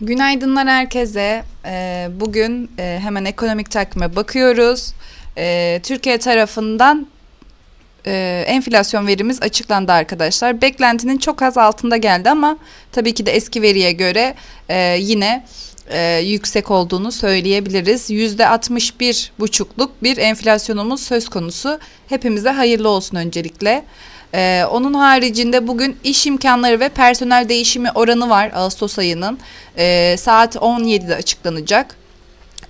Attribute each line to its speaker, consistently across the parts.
Speaker 1: Günaydınlar herkese. Ee, bugün e, hemen ekonomik takvime bakıyoruz. Ee, Türkiye tarafından e, enflasyon verimiz açıklandı arkadaşlar. Beklentinin çok az altında geldi ama tabii ki de eski veriye göre e, yine yüksek olduğunu söyleyebiliriz. Yüzde 61 buçukluk bir enflasyonumuz söz konusu. Hepimize hayırlı olsun öncelikle. Ee, onun haricinde bugün iş imkanları ve personel değişimi oranı var Ağustos ayının. Ee, saat 17'de açıklanacak.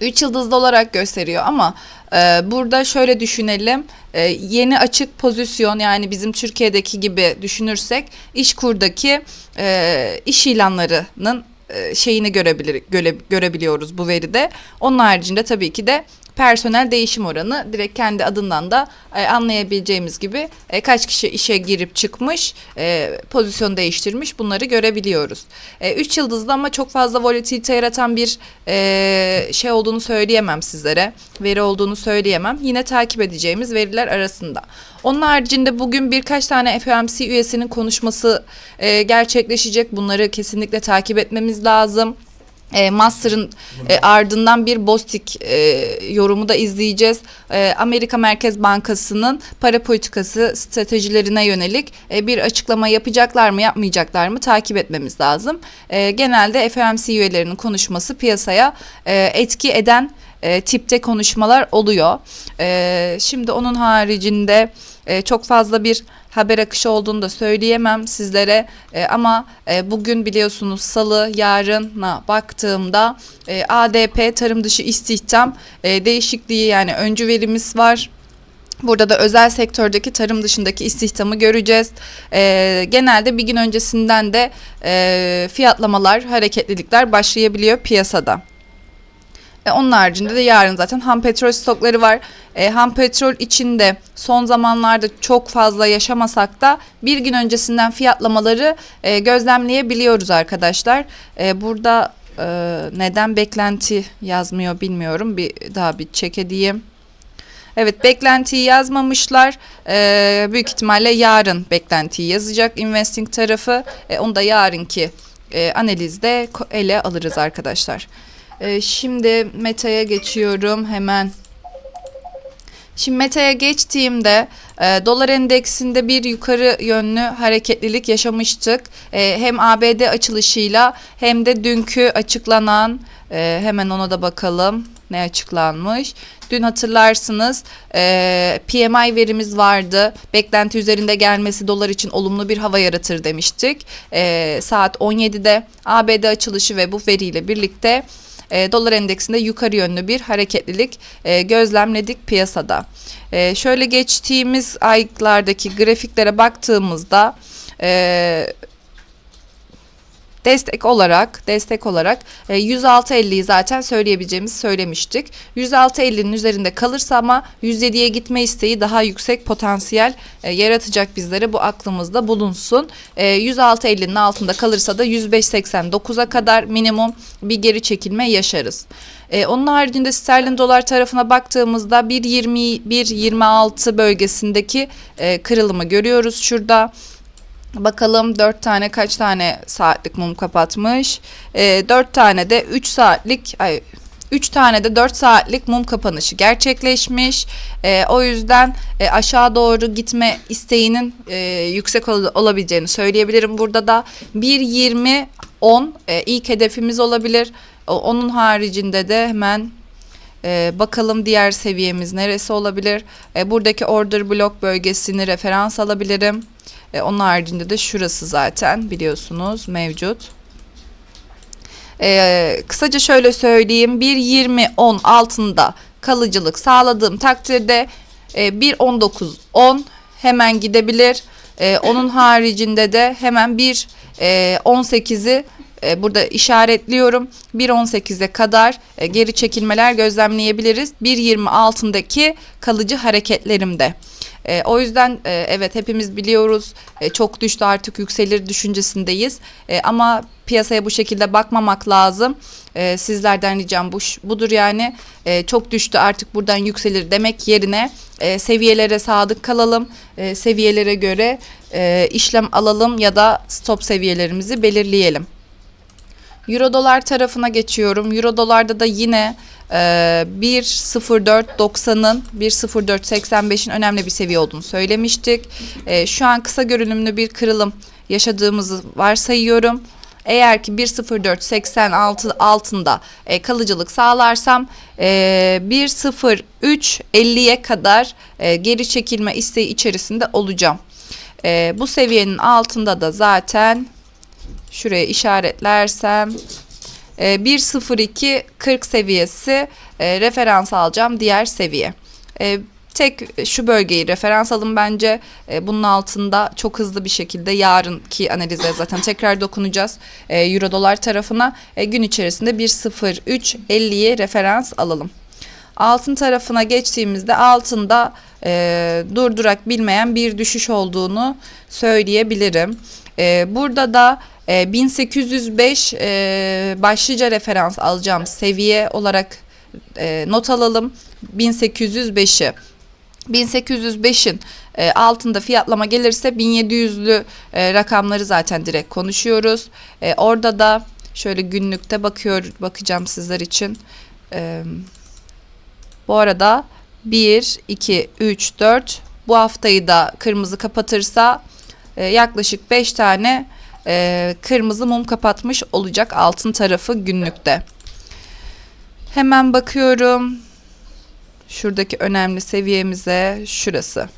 Speaker 1: 3 yıldızlı olarak gösteriyor ama e, burada şöyle düşünelim. E, yeni açık pozisyon yani bizim Türkiye'deki gibi düşünürsek İşkur'daki e, iş ilanlarının e, şeyini görebilir göre, görebiliyoruz bu veride. Onun haricinde tabii ki de personel değişim oranı direkt kendi adından da e, anlayabileceğimiz gibi e, kaç kişi işe girip çıkmış, e, pozisyon değiştirmiş bunları görebiliyoruz. 3 yıldızlı ama çok fazla volatilite yaratan bir e, şey olduğunu söyleyemem sizlere. Veri olduğunu söyleyemem. Yine takip edeceğimiz veriler arasında. Onun haricinde bugün birkaç tane FOMC üyesinin konuşması e, gerçekleşecek. Bunları kesinlikle takip etmemiz lazım. E, Master'ın e, ardından bir Bostik e, yorumu da izleyeceğiz. E, Amerika Merkez Bankası'nın para politikası stratejilerine yönelik e, bir açıklama yapacaklar mı yapmayacaklar mı takip etmemiz lazım. E, genelde FOMC üyelerinin konuşması piyasaya e, etki eden e, tipte konuşmalar oluyor. E, şimdi onun haricinde e, çok fazla bir haber akışı olduğunu da söyleyemem sizlere e, ama e, bugün biliyorsunuz salı yarına baktığımda e, ADP tarım dışı istihdam e, değişikliği yani öncü verimiz var. Burada da özel sektördeki tarım dışındaki istihdamı göreceğiz. E, genelde bir gün öncesinden de e, fiyatlamalar, hareketlilikler başlayabiliyor piyasada. E, onun haricinde de yarın zaten ham petrol stokları var. E, ham petrol içinde son zamanlarda çok fazla yaşamasak da bir gün öncesinden fiyatlamaları e, gözlemleyebiliyoruz arkadaşlar. E, burada e, neden beklenti yazmıyor bilmiyorum. Bir daha bir check edeyim. Evet beklentiyi yazmamışlar. Ee, büyük ihtimalle yarın beklentiyi yazacak investing tarafı. Ee, onu da yarınki e, analizde ele alırız arkadaşlar. Ee, şimdi meta'ya geçiyorum hemen. Şimdi meta'ya geçtiğimde e, dolar endeksinde bir yukarı yönlü hareketlilik yaşamıştık. E, hem ABD açılışıyla hem de dünkü açıklanan e, hemen ona da bakalım ne açıklanmış. Dün hatırlarsınız e, PMI verimiz vardı. Beklenti üzerinde gelmesi dolar için olumlu bir hava yaratır demiştik. E, saat 17'de ABD açılışı ve bu veriyle birlikte e, dolar endeksinde yukarı yönlü bir hareketlilik e, gözlemledik piyasada. E, şöyle geçtiğimiz aylardaki grafiklere baktığımızda e, destek olarak destek olarak e, 106.50'yi zaten söyleyebileceğimizi söylemiştik. 106.50'nin üzerinde kalırsa ama 107'ye gitme isteği daha yüksek potansiyel e, yaratacak bizlere bu aklımızda bulunsun. E, 106.50'nin altında kalırsa da 105.89'a kadar minimum bir geri çekilme yaşarız. E, onun haricinde sterlin dolar tarafına baktığımızda 1.20-1.26 bölgesindeki e, kırılımı görüyoruz şurada. Bakalım 4 tane kaç tane saatlik mum kapatmış. E, 4 tane de 3 saatlik ay 3 tane de 4 saatlik mum kapanışı gerçekleşmiş. E, o yüzden e, aşağı doğru gitme isteğinin e, yüksek ol- olabileceğini söyleyebilirim. Burada da 1.20 10 e, ilk hedefimiz olabilir. O- onun haricinde de hemen e, bakalım diğer seviyemiz neresi olabilir. E, buradaki order block bölgesini referans alabilirim. E, onun haricinde de şurası zaten biliyorsunuz mevcut. E, kısaca şöyle söyleyeyim. 1.20-10 altında kalıcılık sağladığım takdirde e, 1.19-10 hemen gidebilir. E, onun haricinde de hemen 1.18'i e, burada işaretliyorum. 1.18'e kadar e, geri çekilmeler gözlemleyebiliriz. 1.20 altındaki kalıcı hareketlerimde. E, o yüzden e, evet hepimiz biliyoruz e, çok düştü artık yükselir düşüncesindeyiz. E, ama piyasaya bu şekilde bakmamak lazım. E, sizlerden ricam bu, budur yani. E, çok düştü artık buradan yükselir demek yerine e, seviyelere sadık kalalım. E, seviyelere göre e, işlem alalım ya da stop seviyelerimizi belirleyelim. Euro dolar tarafına geçiyorum. Euro dolarda da yine e, 1.04.90'ın 1.04.85'in önemli bir seviye olduğunu söylemiştik. E, şu an kısa görünümlü bir kırılım yaşadığımızı varsayıyorum. Eğer ki 1.04.86 altında e, kalıcılık sağlarsam e, 1.03.50'ye kadar e, geri çekilme isteği içerisinde olacağım. E, bu seviyenin altında da zaten şuraya işaretlersem e, 1.02.40 seviyesi e, referans alacağım diğer seviye. E, tek şu bölgeyi referans alın bence. Bunun altında çok hızlı bir şekilde yarınki analize zaten tekrar dokunacağız. Euro dolar tarafına gün içerisinde 1.03.50'yi referans alalım. Altın tarafına geçtiğimizde altında e, durdurak bilmeyen bir düşüş olduğunu söyleyebilirim. E, burada da e, 1805 e, başlıca referans alacağım seviye olarak e, not alalım. 1805'i 1805'in e, altında fiyatlama gelirse 1700'lü e, rakamları zaten direkt konuşuyoruz. E, orada da şöyle günlükte bakıyor bakacağım sizler için. E, bu arada 1, 2, 3, 4 bu haftayı da kırmızı kapatırsa e, yaklaşık 5 tane e, kırmızı mum kapatmış olacak altın tarafı günlükte. Hemen bakıyorum. Şuradaki önemli seviyemize şurası.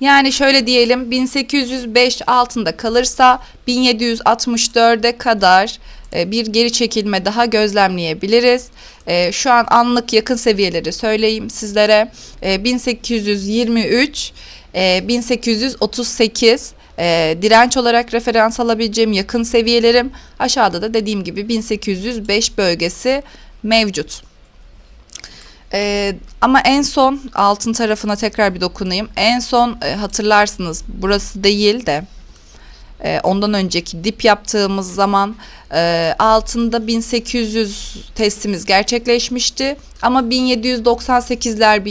Speaker 1: Yani şöyle diyelim 1805 altında kalırsa 1764'e kadar e, bir geri çekilme daha gözlemleyebiliriz. E, Şu an anlık yakın seviyeleri söyleyeyim sizlere. E, 1823, e, 1838 e, direnç olarak referans alabileceğim yakın seviyelerim. Aşağıda da dediğim gibi 1805 bölgesi mevcut. Ee, ama en son altın tarafına tekrar bir dokunayım. En son e, hatırlarsınız burası değil de e, ondan önceki dip yaptığımız zaman e, altında 1800 testimiz gerçekleşmişti. Ama 1798'ler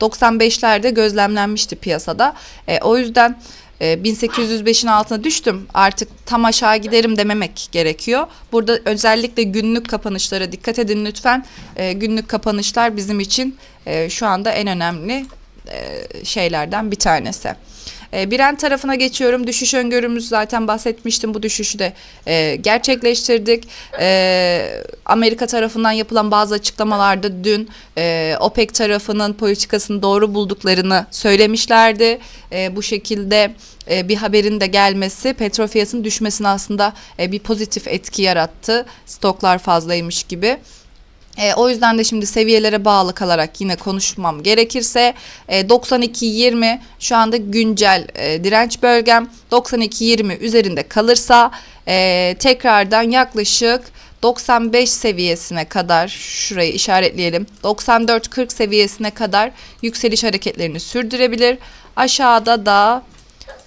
Speaker 1: 1795'lerde gözlemlenmişti piyasada. E, o yüzden 1805'in altına düştüm artık tam aşağı giderim dememek gerekiyor. Burada özellikle günlük kapanışlara dikkat edin lütfen. E, günlük kapanışlar bizim için e, şu anda en önemli e, şeylerden bir tanesi. E, Brent tarafına geçiyorum. Düşüş öngörümüz zaten bahsetmiştim. Bu düşüşü de e, gerçekleştirdik. E, Amerika tarafından yapılan bazı açıklamalarda dün e, OPEC tarafının politikasını doğru bulduklarını söylemişlerdi. E, bu şekilde bir haberin de gelmesi petrol fiyatının düşmesine aslında bir pozitif etki yarattı. Stoklar fazlaymış gibi. E, o yüzden de şimdi seviyelere bağlı kalarak yine konuşmam gerekirse e, 92.20 şu anda güncel e, direnç bölgem 92.20 üzerinde kalırsa e, tekrardan yaklaşık 95 seviyesine kadar şurayı işaretleyelim 94-40 seviyesine kadar yükseliş hareketlerini sürdürebilir. Aşağıda da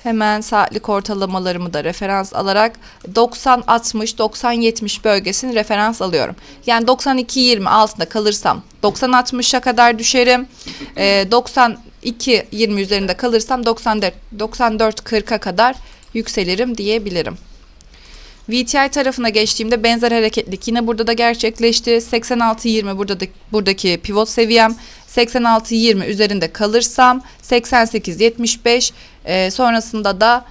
Speaker 1: Hemen saatlik ortalamalarımı da referans alarak 90-60-90-70 bölgesini referans alıyorum. Yani 92-20 altında kalırsam 90-60'a kadar düşerim. Ee, 92-20 üzerinde kalırsam 94-40'a kadar yükselirim diyebilirim. VTI tarafına geçtiğimde benzer hareketlik yine burada da gerçekleşti. 86-20 burada da, buradaki pivot seviyem. 86-20 üzerinde kalırsam 88-75 e, sonrasında da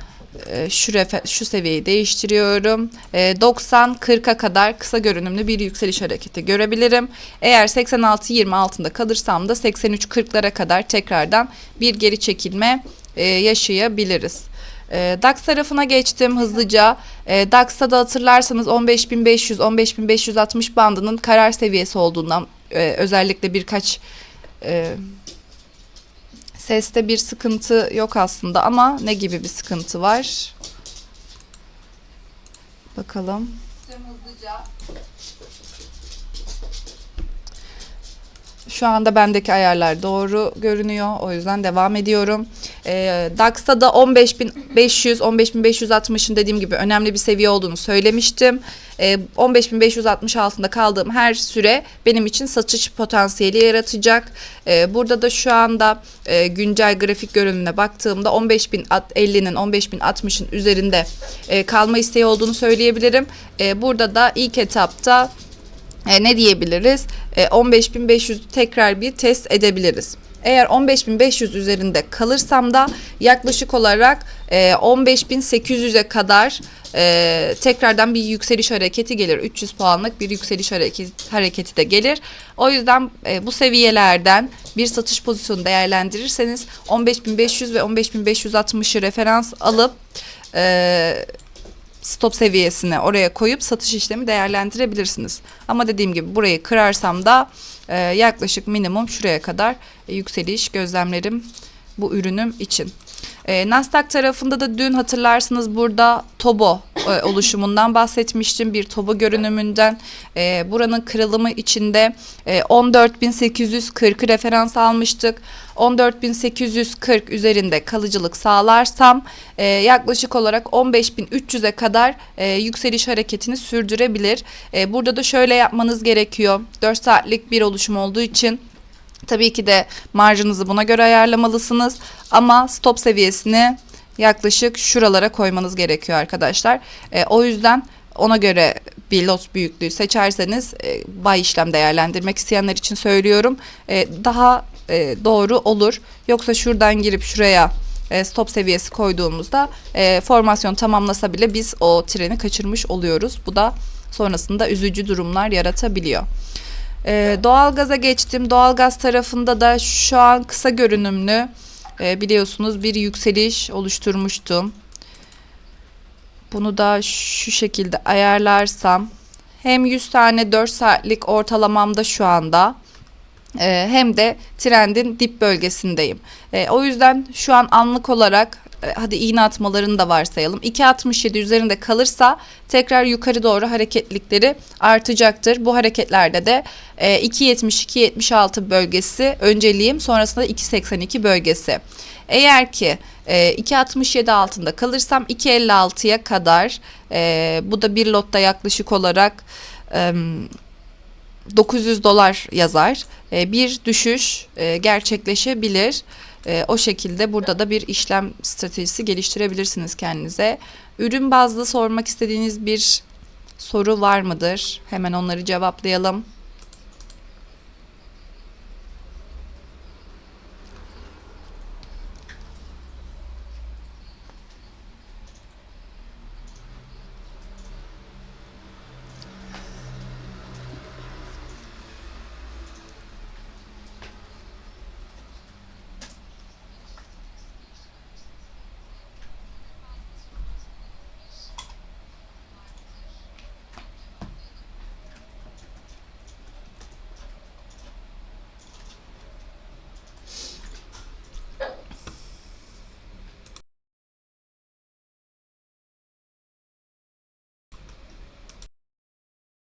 Speaker 1: e, şu, refer, şu seviyeyi değiştiriyorum. E, 90-40'a kadar kısa görünümlü bir yükseliş hareketi görebilirim. Eğer 86-20 altında kalırsam da 83-40'lara kadar tekrardan bir geri çekilme e, yaşayabiliriz. E, DAX tarafına geçtim hızlıca. E, DAX'ta da hatırlarsanız 15.500-15.560 bandının karar seviyesi olduğundan e, özellikle birkaç e, seste bir sıkıntı yok aslında ama ne gibi bir sıkıntı var? Bakalım. Şu anda bendeki ayarlar doğru görünüyor. O yüzden devam ediyorum. Ee, DAX'ta da 15.500, 15.560'ın dediğim gibi önemli bir seviye olduğunu söylemiştim. Ee, 15.560 altında kaldığım her süre benim için satış potansiyeli yaratacak. Ee, burada da şu anda e, güncel grafik görünümüne baktığımda 15.050'nin 15.060'ın üzerinde e, kalma isteği olduğunu söyleyebilirim. E, burada da ilk etapta e, ne diyebiliriz? E, 15.500 tekrar bir test edebiliriz. Eğer 15.500 üzerinde kalırsam da yaklaşık olarak e, 15.800'e kadar e, tekrardan bir yükseliş hareketi gelir. 300 puanlık bir yükseliş hareket, hareketi de gelir. O yüzden e, bu seviyelerden bir satış pozisyonu değerlendirirseniz 15.500 ve 15.560'ı referans alıp e, stop seviyesine oraya koyup satış işlemi değerlendirebilirsiniz. Ama dediğim gibi burayı kırarsam da e, yaklaşık minimum şuraya kadar e, yükseliş gözlemlerim bu ürünüm için. E, Nasdaq tarafında da dün hatırlarsınız burada Tobo e, oluşumundan bahsetmiştim. Bir Tobo görünümünden. E, buranın kırılımı içinde e, 14.840'ı referans almıştık. 14.840 üzerinde kalıcılık sağlarsam e, yaklaşık olarak 15.300'e kadar e, yükseliş hareketini sürdürebilir. E, burada da şöyle yapmanız gerekiyor. 4 saatlik bir oluşum olduğu için Tabii ki de marjınızı buna göre ayarlamalısınız ama stop seviyesini yaklaşık şuralara koymanız gerekiyor arkadaşlar. E, o yüzden ona göre bir lot büyüklüğü seçerseniz e, bay işlem değerlendirmek isteyenler için söylüyorum. E, daha e, doğru olur. Yoksa şuradan girip şuraya e, stop seviyesi koyduğumuzda e, formasyon tamamlasa bile biz o treni kaçırmış oluyoruz. Bu da sonrasında üzücü durumlar yaratabiliyor. Ee, doğalgaza geçtim. Doğalgaz tarafında da şu an kısa görünümlü e, biliyorsunuz bir yükseliş oluşturmuştum. Bunu da şu şekilde ayarlarsam hem 100 tane 4 saatlik ortalamamda şu anda e, hem de trendin dip bölgesindeyim. E, o yüzden şu an anlık olarak e, hadi iğne atmalarını da varsayalım. 2.67 üzerinde kalırsa tekrar yukarı doğru hareketlikleri artacaktır. Bu hareketlerde de e, 2.70-2.76 bölgesi önceliğim sonrasında 2.82 bölgesi. Eğer ki e, 2.67 altında kalırsam 2.56'ya kadar e, bu da bir lotta yaklaşık olarak e, 900 dolar yazar. E, bir düşüş e, gerçekleşebilir. E, o şekilde burada da bir işlem stratejisi geliştirebilirsiniz kendinize. Ürün bazlı sormak istediğiniz bir soru var mıdır? Hemen onları cevaplayalım.